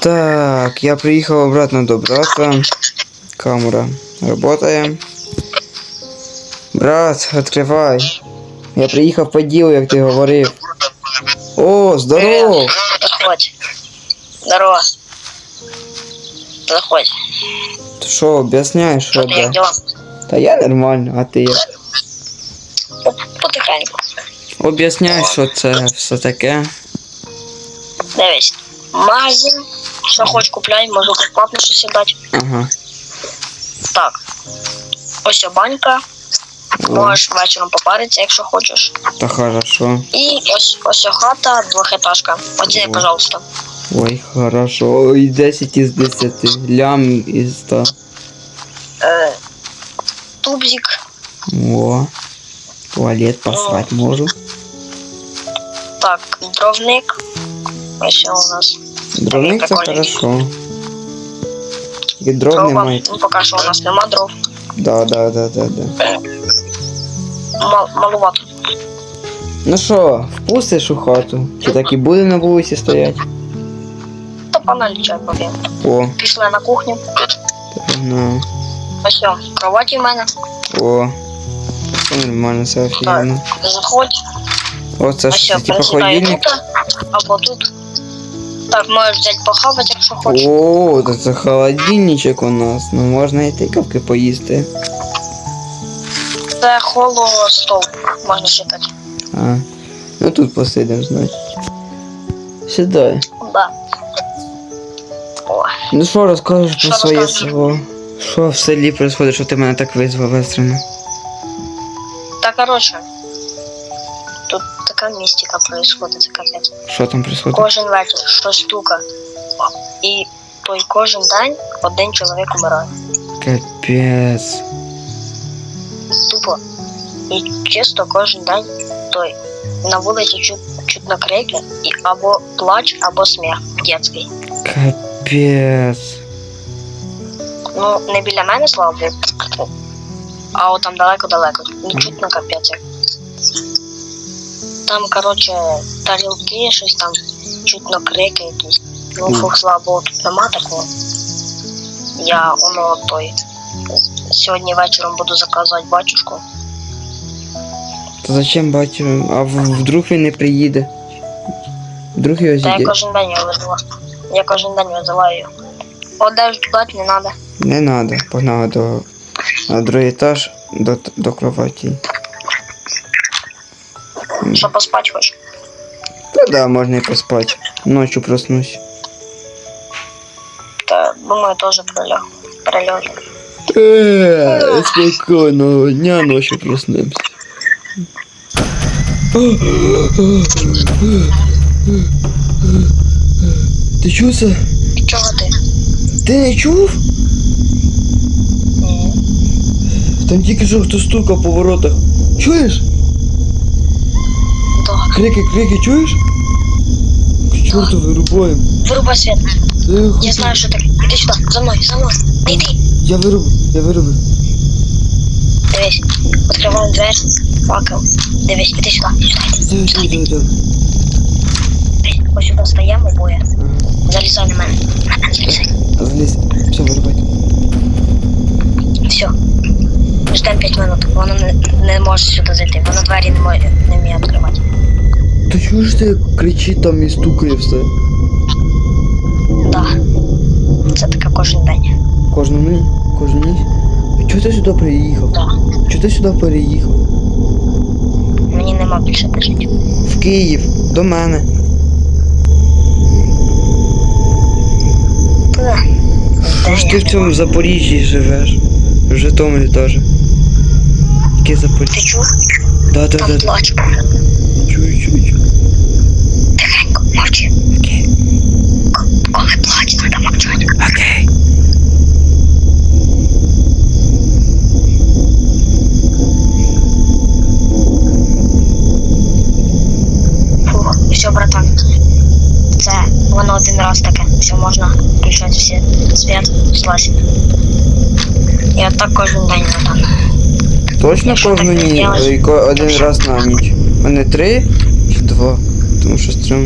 Так, я приехал обратно до брата. Камера работает. Брат, открывай. Я приїхав по ділу, як ти говорив. О, здорово! Заходь. Здорово. Заходь. Ти що, об'ясняєш, що Что ты, да? Та я нормально, а ти як? По- Потихеньку. Об'ясняй, що це все таке. Дивись. Магазин. Що хоч купляй, можу безплатно щось дати. Ага. Так. Ось о банька. О, Можеш вечором попаритися, якщо хочеш. та хорошо. І ось ось о хата, двохетажка. Оціни, О. пожалуйста. Ой, хорошо. Ой, 10 із 10. Лям із 100. Е, тубзик. О. Туалет посрать можу. Так, дровник. Ось у нас. Дровник це хорошо. Тільки дров Дрова. немає. Ну, поки що у нас нема дров. Да, да, да, да, да. Мал, малувато. Ну що, впустиш у хату? Чи так і буде на вулиці стоять? Та панель чай поп'ємо. О, Пішли на кухню. ну, Ось о, кроваті в мене. о. Це нормально, це офігенно. Заходь. О, це Ось ж о, присідаю холодильник. тут, або тут. Можеш взяти похавати, якщо хочеш. О, та це холодильничок у нас. Ну можна і тикавки поїсти. Це холостол, можна считати. А. Ну тут посидим, значить. Сідай. Да. О, Ну що розкажеш про своє розкажу? село? Що в селі відбувається, що ти мене так визвав екстрено? та коротше. Така містика происходить, це капець. Що там відбувається? Кожен вечір, що штука. І той кожен день один чоловік умирає. Капець. Тупо. І чисто кожен день той. На вулиці чут, чутно крики, і або плач, або сміх дитячий. Капець. Ну, не біля мене, слава Богу. А от там далеко-далеко. Ну, чутно капець. Там, коротше, тарілки, щось там, чутно крики якісь. Ну, фух, слава Богу, тут нема такого. Я воно той. Сьогодні вечором буду заказувати батюшку. Та зачем батю? А в- вдруг він не приїде? Вдруг його Та я кожен день його везла. Я кожен день визиваю його. Одежду дати не треба. Не надо, погнали до на другий етаж до, до кроваті. Що поспати хочеш. Та да, можна і поспати. Ночью проснусь. Та думаю, теж прилягу. Прильожу. Е, спокійного дня ночі проснемся. Ти чув це? Чого ти? Ти не чув? Там тільки що хто стукав по воротах. Чуєш? Крики, крики, чуєш? К чорту вирубаємо. Вирубай. Тихо. Я знаю, що таке. Іди сюди, за мною, за мною. Не йди. Я вирубив, я вирубив. Дивись. Відкриваємо двері. Факел. Дивись, іди сюди. Сюди, давай, давай, давай. Дивись. Ось сюди стаємо обоє. Залізай на мене. На мене залізай. Залізь. Все, вирубай. Все. Ждемо 5 минут. Воно не, не може сюди зайти. Воно двері не, може, не вміє відкривати. Та чого ж ти кричить там і стукає все? Да. Це таке кожен день. Кожну ніч? Кожну ніч? А чого ти сюди приїхав? Да. Чого ти сюди переїхав? Мені нема більше де жити. В Київ, до мене. Ех. Що ж ти в цьому Запоріжжі живеш? В Житомирі теж. Яке Ти чув? Да, да, Там да. плач. Чую, чую, чую. Тихенько, мовчи. Окей. Коли плач, треба мовчати. Окей. Фух, все, братан. Це воно один раз таке. Все можна включати всі світ, слазь. І отак кожен день, братан. Точно кожну ні? Е, один раз на ніч. У мене три чи два. Тому що стрім.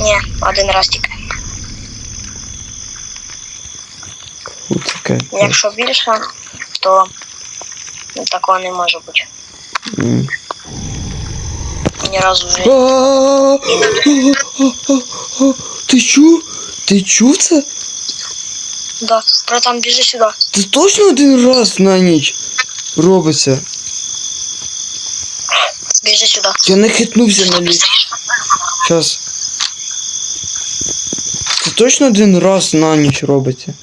Ні, один раз тільки. Таке. Якщо більше, то ну, такого не може бути. Mm. Ні разу вже. Ти чув? Ти чув це? Да, братан, біжи сюди. Ти точно один раз на ніч? Робиться. Біжи сюди. Я не хитнувся на ліс. Щас. Це точно один раз на ніч робиться.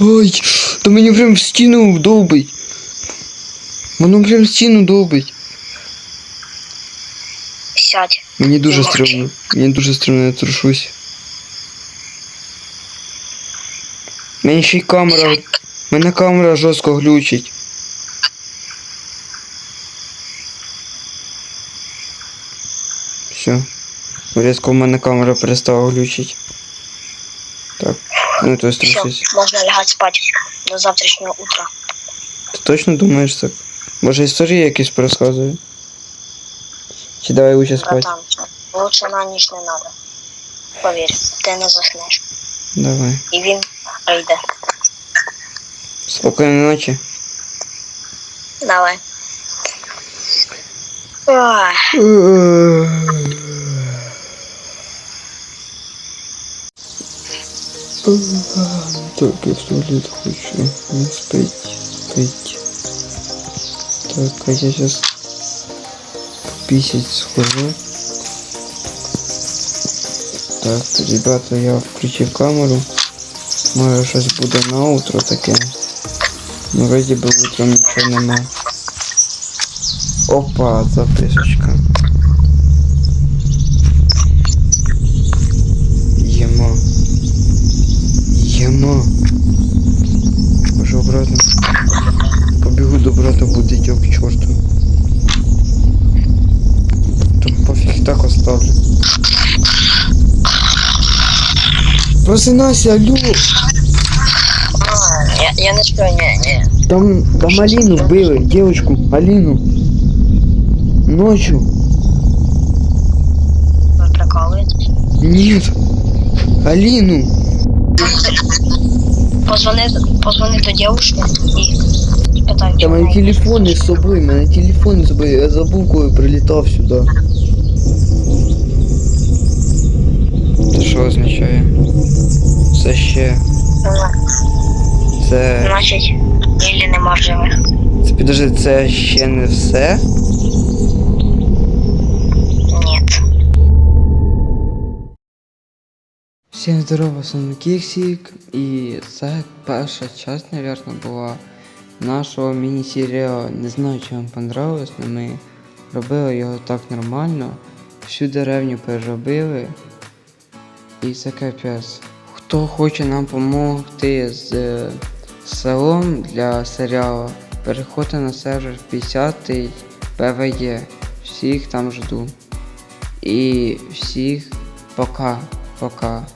Ой, то мені прям в стіну довбить. Воно прям в стіну довбить. Сядь. Мені дуже стрімно. Мені дуже стрімно, я трушусь. Мені ще й камера. Мене камера жорстко глючить. Все. Різко в мене камера перестала глючить. Так. Ну то есть Все, можна лягати спати до завтрашнього утра. Ти точно думаєш так? Може історії якісь розказує? Чи давай лучше спати? Братан, лучше на ніч не треба. Повір, ти не заснеш. Давай. І він прийде. Спокійної ночі. Давай. Ой, Так, я в туалет хочу. Не спать. Пить. Так, а я сейчас писать схожу. Так, ребята, я включив камеру. Може щось буде на утро таке. Ну вроді би утром нічого нема. Опа, записочка. Просинайся, алло! а, я, я не сплю, ні, ні. Там, там Алину вбили, девочку, Алину. Ночью. Ви прикалуєтесь. Нет. Алину. Позвони, позвони до дівчинки і спитай, Та чому мене вона телефон не із собою, мене телефон з собою, я забув, коли прилітав сюди. Це що означає? Це ще. Це. Значить, Іллі нема живих. Це підожди, це ще не все? Ні. Всім здорово, з вами Кіксік, і це перша часть, наверное, була нашого міні-серіалу. Не знаю, чи вам понравилось, але ми робили його так нормально. Всю деревню переробили. І це капець. Хто хоче нам допомогти з е, селом для серіалу, переходьте на сервер 50 ПВЄ. Всіх там жду. І всіх пока. Пока.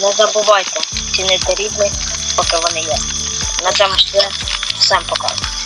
Не забувайте цінити рідних, поки вони є. На цьому все. Всем пока.